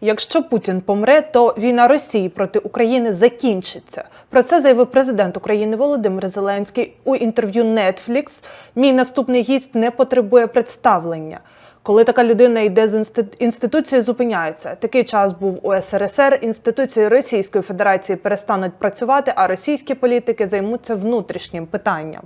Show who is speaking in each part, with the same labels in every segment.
Speaker 1: Якщо Путін помре, то війна Росії проти України закінчиться. Про це заявив президент України Володимир Зеленський у інтерв'ю Netflix. Мій наступний гість не потребує представлення. Коли така людина йде з інститу- інституції, зупиняється. Такий час був у СРСР. Інституції Російської Федерації перестануть працювати, а російські політики займуться внутрішнім питанням.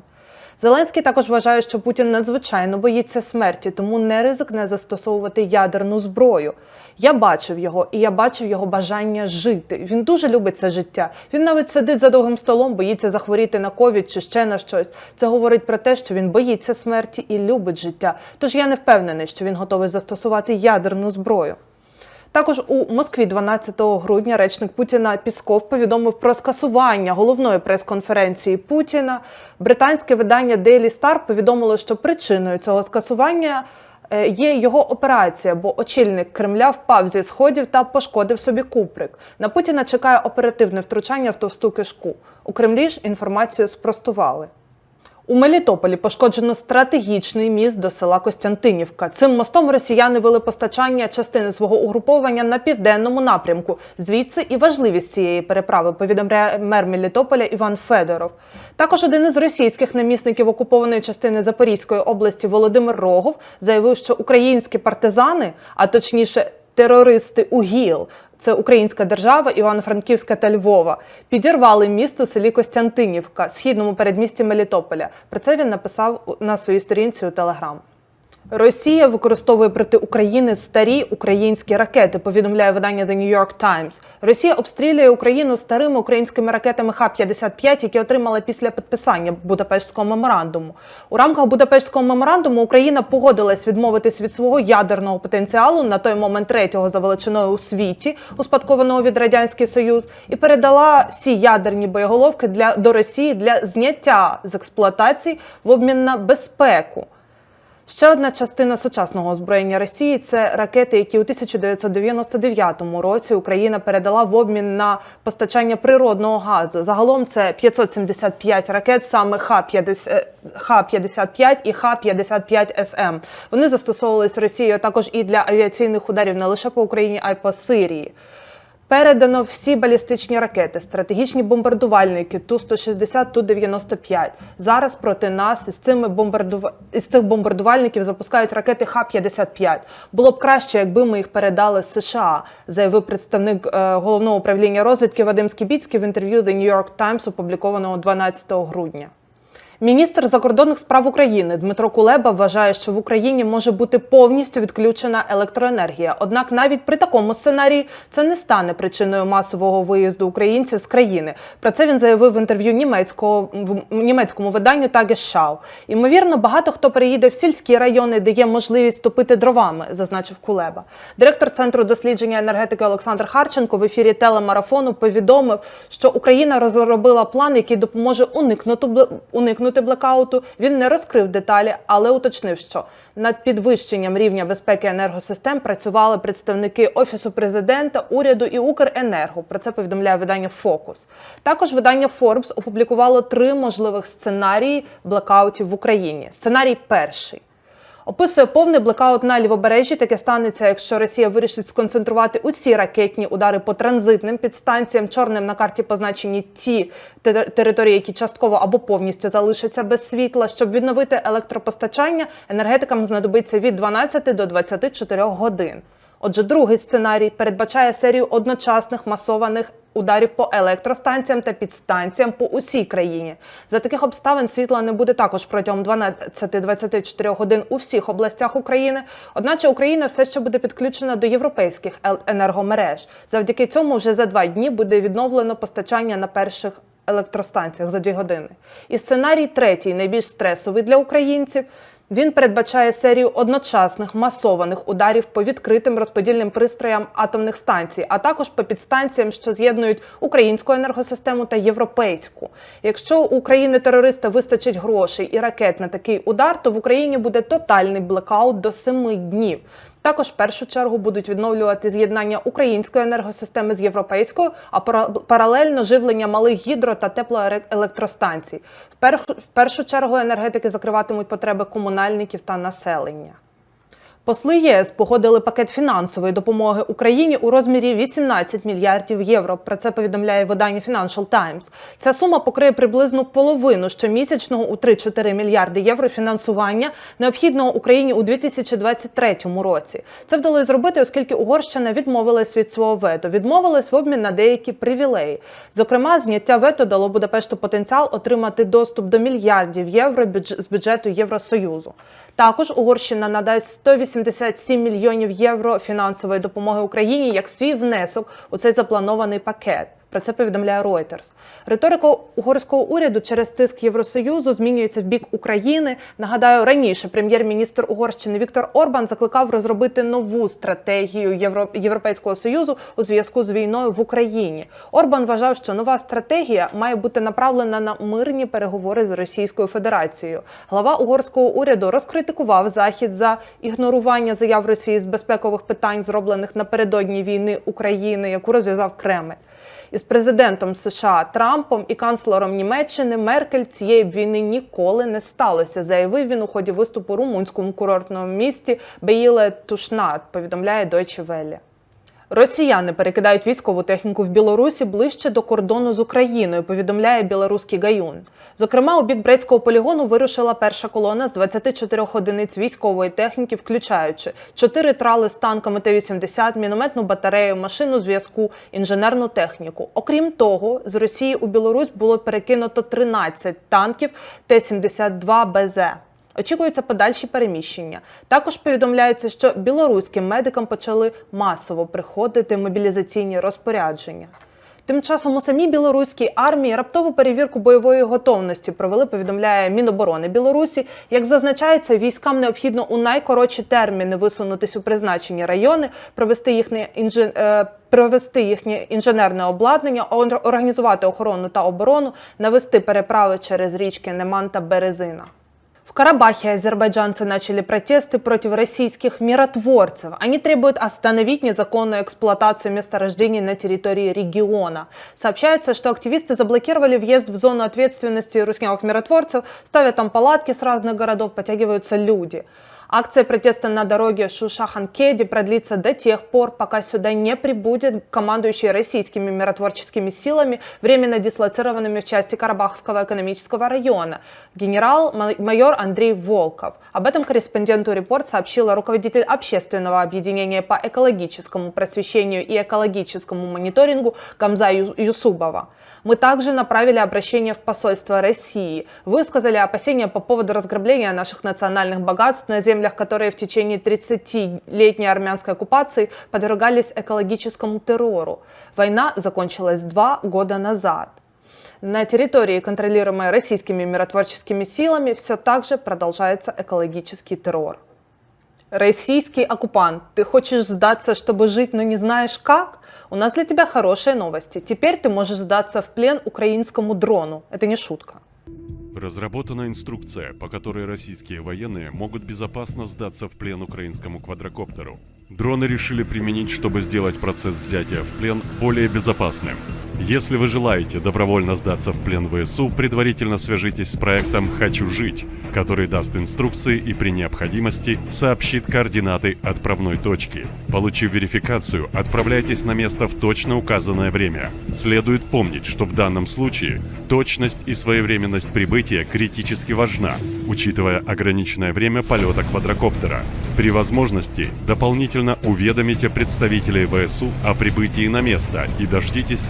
Speaker 1: Зеленський також вважає, що Путін надзвичайно боїться смерті, тому не ризикне застосовувати ядерну зброю. Я бачив його, і я бачив його бажання жити. Він дуже любить це життя. Він навіть сидить за довгим столом, боїться захворіти на ковід чи ще на щось. Це говорить про те, що він боїться смерті і любить життя. Тож я не впевнений, що він готовий застосувати ядерну зброю. Також у Москві 12 грудня речник Путіна Пісков повідомив про скасування головної прес-конференції Путіна. Британське видання Daily Star повідомило, що причиною цього скасування е, є його операція, бо очільник Кремля впав зі сходів та пошкодив собі куприк. На Путіна чекає оперативне втручання в товсту кишку. У Кремлі ж інформацію спростували. У Мелітополі пошкоджено стратегічний міст до села Костянтинівка. Цим мостом росіяни вели постачання частини свого угруповання на південному напрямку. Звідси і важливість цієї переправи повідомляє мер Мелітополя Іван Федоров. Також один із російських намісників окупованої частини Запорізької області Володимир Рогов заявив, що українські партизани, а точніше терористи УГІЛ, це Українська держава, Івано-Франківська та Львова, підірвали місто у селі Костянтинівка, східному передмісті Мелітополя. Про це він написав на своїй сторінці у Телеграм. Росія використовує проти України старі українські ракети. Повідомляє видання The New York Times. Росія обстрілює Україну старими українськими ракетами Х-55, які отримала після підписання Будапештського меморандуму. У рамках Будапештського меморандуму Україна погодилась відмовитись від свого ядерного потенціалу на той момент третього за величиною у світі, успадкованого від радянський Союз, і передала всі ядерні боєголовки для до Росії для зняття з експлуатації в обмін на безпеку. Ще одна частина сучасного озброєння Росії це ракети, які у 1999 році Україна передала в обмін на постачання природного газу. Загалом це 575 ракет, саме Х-50 Х-55 і Х-55СМ. Вони застосовувались Росією також і для авіаційних ударів не лише по Україні, а й по Сирії. Передано всі балістичні ракети, стратегічні бомбардувальники Ту-160, Ту-95. Зараз проти нас із цими бомбардува... із цих бомбардувальників запускають ракети Х-55. Було б краще, якби ми їх передали США, заявив представник е, головного управління розвідки Вадим Скібіцький в інтерв'ю The New York Times, опублікованого 12 грудня. Міністр закордонних справ України Дмитро Кулеба вважає, що в Україні може бути повністю відключена електроенергія. Однак навіть при такому сценарії це не стане причиною масового виїзду українців з країни. Про це він заявив в інтерв'ю німецького в німецькому виданню Tagesschau. Ймовірно, багато хто переїде в сільські райони, де є можливість топити дровами, зазначив Кулеба. Директор центру дослідження енергетики Олександр Харченко в ефірі телемарафону повідомив, що Україна розробила план, який допоможе уникнути бл- уникнути блекауту. Він не розкрив деталі, але уточнив, що над підвищенням рівня безпеки енергосистем працювали представники офісу президента, уряду і Укренерго. Про це повідомляє видання Фокус. Також видання Forbes опублікувало три можливих сценарії блекаутів в Україні. Сценарій перший. Описує повний блекаут на лівобережжі. Таке станеться, якщо Росія вирішить сконцентрувати усі ракетні удари по транзитним підстанціям. Чорним на карті позначені ті те- території, які частково або повністю залишаться без світла. Щоб відновити електропостачання, енергетикам знадобиться від 12 до 24 годин. Отже, другий сценарій передбачає серію одночасних масованих ударів по електростанціям та підстанціям по усій країні. За таких обставин світла не буде також протягом 12-24 годин у всіх областях України. Одначе Україна все ще буде підключена до європейських енергомереж. Завдяки цьому вже за два дні буде відновлено постачання на перших електростанціях за дві години. І сценарій третій, найбільш стресовий для українців. Він передбачає серію одночасних масованих ударів по відкритим розподільним пристроям атомних станцій, а також по підстанціям, що з'єднують українську енергосистему та європейську. Якщо у країни терориста вистачить грошей і ракет на такий удар, то в Україні буде тотальний блекаут до семи днів. Також в першу чергу будуть відновлювати з'єднання української енергосистеми з європейською, а пара- паралельно живлення малих гідро та теплоелектростанцій. В першу чергу енергетики закриватимуть потреби комунальників та населення. Посли ЄС погодили пакет фінансової допомоги Україні у розмірі 18 мільярдів євро. Про це повідомляє видання Financial Times. Ця сума покриє приблизно половину щомісячного у 3-4 мільярди євро фінансування необхідного Україні у 2023 році. Це вдалося зробити, оскільки Угорщина відмовилась від свого вето, відмовилась в обмін на деякі привілеї. Зокрема, зняття вето дало Будапешту потенціал отримати доступ до мільярдів євро з бюджету Євросоюзу. Також Угорщина надасть 187 мільйонів євро фінансової допомоги Україні як свій внесок у цей запланований пакет. Про це повідомляє Reuters. Риторика угорського уряду через тиск Євросоюзу змінюється в бік України. Нагадаю, раніше прем'єр-міністр Угорщини Віктор Орбан закликав розробити нову стратегію Євро... Європейського союзу у зв'язку з війною в Україні. Орбан вважав, що нова стратегія має бути направлена на мирні переговори з Російською Федерацією. Глава угорського уряду розкритикував захід за ігнорування заяв Росії з безпекових питань, зроблених напередодні війни України, яку розв'язав Кремль. Із президентом США Трампом і канцлером Німеччини Меркель цієї б війни ніколи не сталося, заявив він у ході виступу румунському курортному місті Беїле Тушнат, повідомляє Deutsche Welle. Росіяни перекидають військову техніку в Білорусі ближче до кордону з Україною, повідомляє білоруський гаюн. Зокрема, у бік Брестського полігону вирушила перша колона з 24 одиниць військової техніки, включаючи 4 трали з танками Т-80, мінометну батарею, машину зв'язку, інженерну техніку. Окрім того, з Росії у Білорусь було перекинуто 13 танків Т-72 БЗ. Очікуються подальші переміщення. Також повідомляється, що білоруським медикам почали масово приходити мобілізаційні розпорядження. Тим часом у самій білоруській армії раптову перевірку бойової готовності провели, повідомляє Міноборони Білорусі. Як зазначається, військам необхідно у найкоротші терміни висунутись у призначені райони, провести їхнє інжен... провести їхнє інженерне обладнання, ор- організувати охорону та оборону, навести переправи через річки Неман та Березина. В Карабахе азербайджанцы начали протесты против российских миротворцев. Они требуют остановить незаконную эксплуатацию месторождений на территории региона. Сообщается, что активисты заблокировали въезд в зону ответственности руснявых миротворцев, ставят там палатки с разных городов, подтягиваются люди. Акция протеста на дороге Шуша-Ханкеди продлится до тех пор, пока сюда не прибудет командующий российскими миротворческими силами, временно дислоцированными в части Карабахского экономического района, генерал-майор Андрей Волков. Об этом корреспонденту «Репорт» сообщила руководитель общественного объединения по экологическому просвещению и экологическому мониторингу Гамза Ю- Юсубова. Мы также направили обращение в посольство России, высказали опасения по поводу разграбления наших национальных богатств на землях, которые в течение 30-летней армянской оккупации подвергались экологическому террору. Война закончилась два года назад. На территории, контролируемой российскими миротворческими силами, все так же продолжается экологический террор. Российский оккупант, ты хочешь сдаться, чтобы жить, но не знаешь как? У нас для тебя хорошие новости. Теперь ты можешь сдаться в плен украинскому дрону. Это не шутка.
Speaker 2: Разработана инструкция, по которой российские военные могут безопасно сдаться в плен украинскому квадрокоптеру. Дроны решили применить, чтобы сделать процесс взятия в плен более безопасным. Если вы желаете добровольно сдаться в плен ВСУ, предварительно свяжитесь с проектом «Хочу жить», который даст инструкции и при необходимости сообщит координаты отправной точки. Получив верификацию, отправляйтесь на место в точно указанное время. Следует помнить, что в данном случае точность и своевременность прибытия критически важна, учитывая ограниченное время полета квадрокоптера. При возможности дополнительно уведомите представителей ВСУ о прибытии на место и дождитесь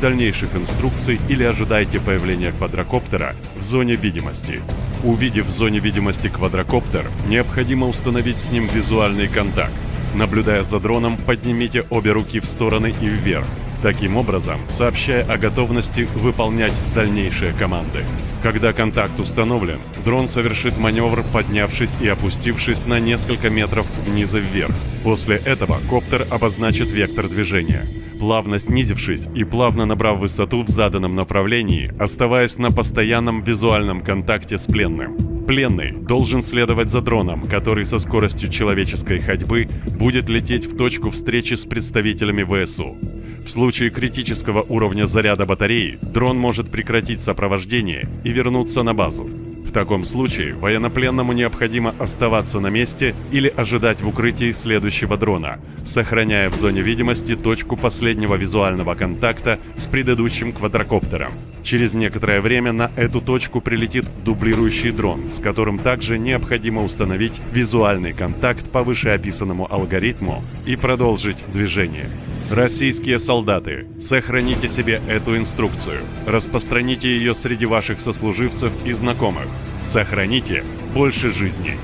Speaker 2: дальнейших инструкций или ожидайте появления квадрокоптера в зоне видимости. Увидев в зоне видимости квадрокоптер, необходимо установить с ним визуальный контакт. Наблюдая за дроном, поднимите обе руки в стороны и вверх, таким образом сообщая о готовности выполнять дальнейшие команды. Когда контакт установлен, дрон совершит маневр, поднявшись и опустившись на несколько метров вниз и вверх. После этого коптер обозначит вектор движения. Плавно снизившись и плавно набрав высоту в заданном направлении, оставаясь на постоянном визуальном контакте с пленным. Пленный должен следовать за дроном, который со скоростью человеческой ходьбы будет лететь в точку встречи с представителями ВСУ. В случае критического уровня заряда батареи дрон может прекратить сопровождение и вернуться на базу. В таком случае военнопленному необходимо оставаться на месте или ожидать в укрытии следующего дрона, сохраняя в зоне видимости точку последнего визуального контакта с предыдущим квадрокоптером. Через некоторое время на эту точку прилетит дублирующий дрон, с которым также необходимо установить визуальный контакт по вышеописанному алгоритму и продолжить движение. Российские солдаты, сохраните себе эту инструкцию, распространите ее среди ваших сослуживцев и знакомых. Сохраните больше жизней.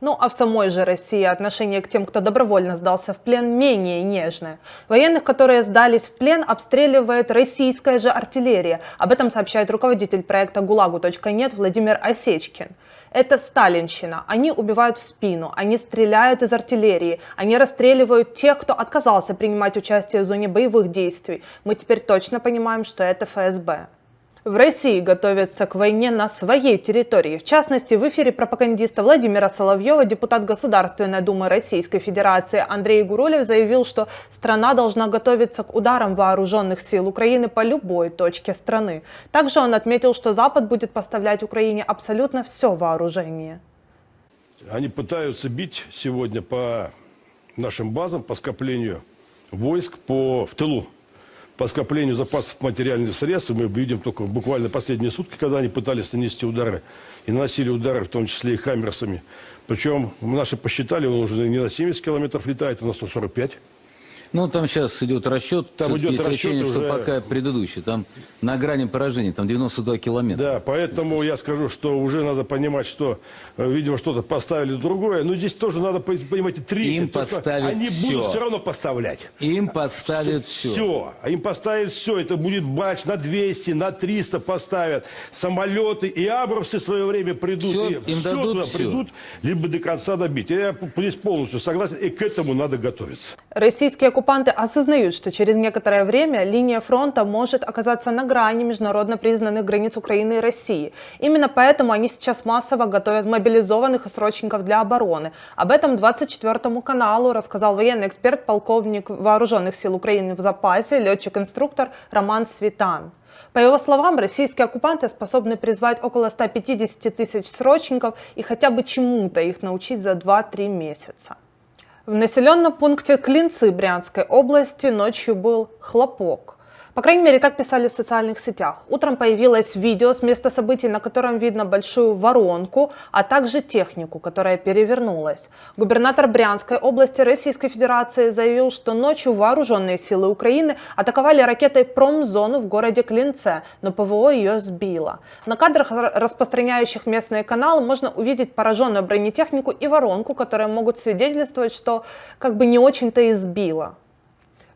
Speaker 1: Ну а в самой же России отношение к тем, кто добровольно сдался в плен, менее нежное. Военных, которые сдались в плен, обстреливает российская же артиллерия. Об этом сообщает руководитель проекта ГУЛАГу.нет Владимир Осечкин. Это сталинщина. Они убивают в спину, они стреляют из артиллерии, они расстреливают тех, кто отказался принимать участие в зоне боевых действий. Мы теперь точно понимаем, что это ФСБ. В России готовятся к войне на своей территории. В частности, в эфире пропагандиста Владимира Соловьева депутат Государственной Думы Российской Федерации Андрей Гурулев заявил, что страна должна готовиться к ударам вооруженных сил Украины по любой точке страны. Также он отметил, что Запад будет поставлять Украине абсолютно все вооружение.
Speaker 3: Они пытаются бить сегодня по нашим базам, по скоплению войск по, в тылу, по скоплению запасов материальных средств. Мы видим только буквально последние сутки, когда они пытались нанести удары и наносили удары, в том числе и хаммерсами. Причем наши посчитали, он уже не на 70 километров летает, а на 145.
Speaker 4: Ну, там сейчас идет расчет.
Speaker 3: Там идет расчет
Speaker 4: ощущение, что
Speaker 3: уже-
Speaker 4: пока предыдущий. Там на грани поражения, там 92 километра.
Speaker 3: Да, поэтому я скажу, что уже надо понимать, что, э, видимо, что-то поставили другое. Но здесь тоже надо, по- понимаете, три.
Speaker 4: Им
Speaker 3: что
Speaker 4: поставят
Speaker 3: Они
Speaker 4: всё.
Speaker 3: будут все равно поставлять.
Speaker 4: Им подставят все.
Speaker 3: Все. А им поставят все. Это будет бач на 200, на 300 поставят. Самолеты и Абрамсы в свое время придут.
Speaker 4: Всё,
Speaker 3: и
Speaker 4: им
Speaker 3: всё
Speaker 4: дадут
Speaker 3: туда
Speaker 4: всё.
Speaker 3: придут, либо до конца добить. Я здесь полностью согласен. И к этому надо готовиться.
Speaker 1: Российские оккупанты осознают, что через некоторое время линия фронта может оказаться на грани международно признанных границ Украины и России. Именно поэтому они сейчас массово готовят мобилизованных и срочников для обороны. Об этом 24 каналу рассказал военный эксперт, полковник Вооруженных сил Украины в запасе, летчик-инструктор Роман Светан. По его словам, российские оккупанты способны призвать около 150 тысяч срочников и хотя бы чему-то их научить за 2-3 месяца. В населенном пункте Клинцы Брянской области ночью был хлопок. По крайней мере, так писали в социальных сетях. Утром появилось видео с места событий, на котором видно большую воронку, а также технику, которая перевернулась. Губернатор Брянской области Российской Федерации заявил, что ночью вооруженные силы Украины атаковали ракетой промзону в городе Клинце, но ПВО ее сбило. На кадрах, ра- распространяющих местные каналы, можно увидеть пораженную бронетехнику и воронку, которые могут свидетельствовать, что как бы не очень-то и сбило.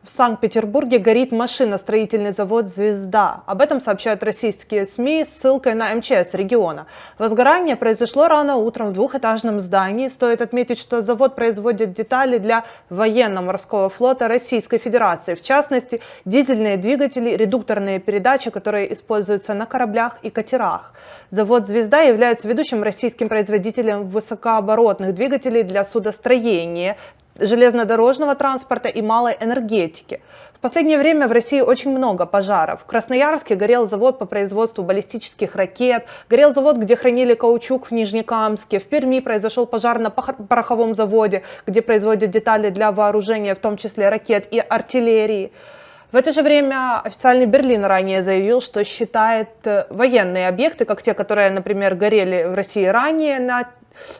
Speaker 1: В Санкт-Петербурге горит машиностроительный завод «Звезда». Об этом сообщают российские СМИ с ссылкой на МЧС региона. Возгорание произошло рано утром в двухэтажном здании. Стоит отметить, что завод производит детали для военно-морского флота Российской Федерации. В частности, дизельные двигатели, редукторные передачи, которые используются на кораблях и катерах. Завод «Звезда» является ведущим российским производителем высокооборотных двигателей для судостроения, железнодорожного транспорта и малой энергетики. В последнее время в России очень много пожаров. В Красноярске горел завод по производству баллистических ракет, горел завод, где хранили каучук в Нижнекамске, в Перми произошел пожар на пороховом заводе, где производят детали для вооружения, в том числе ракет и артиллерии. В это же время официальный Берлин ранее заявил, что считает э, военные объекты, как те, которые, например, горели в России ранее, на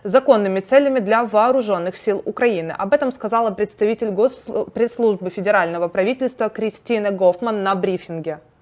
Speaker 1: законными целями для вооруженных сил Украины. Об этом сказала представитель Гос- пресс-службы федерального правительства Кристина Гофман на брифинге.